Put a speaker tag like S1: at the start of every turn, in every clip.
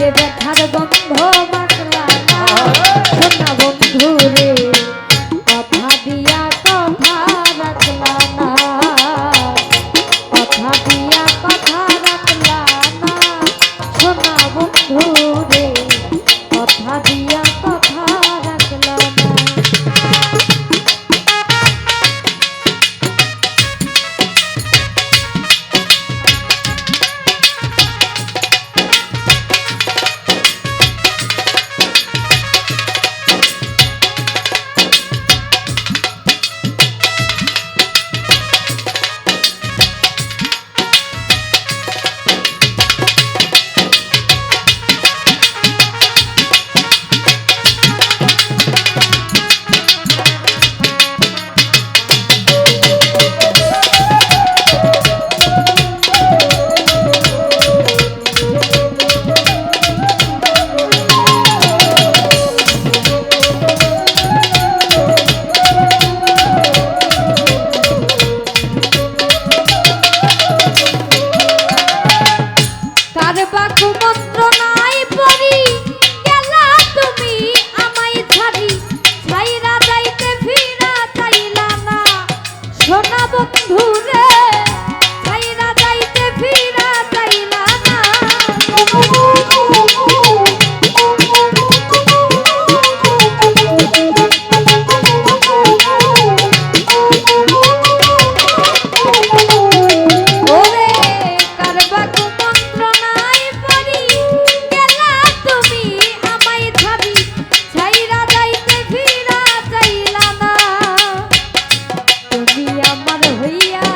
S1: যে ব্যথার গন্ধ মাখলাম সোনা বন্ধুর ভাবি আমার হইয়া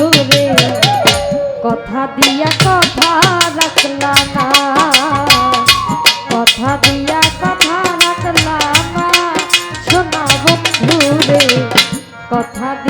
S1: বন্ধুরে কথা দিয়া কথা রাখলা না। কথা দিয়া কথা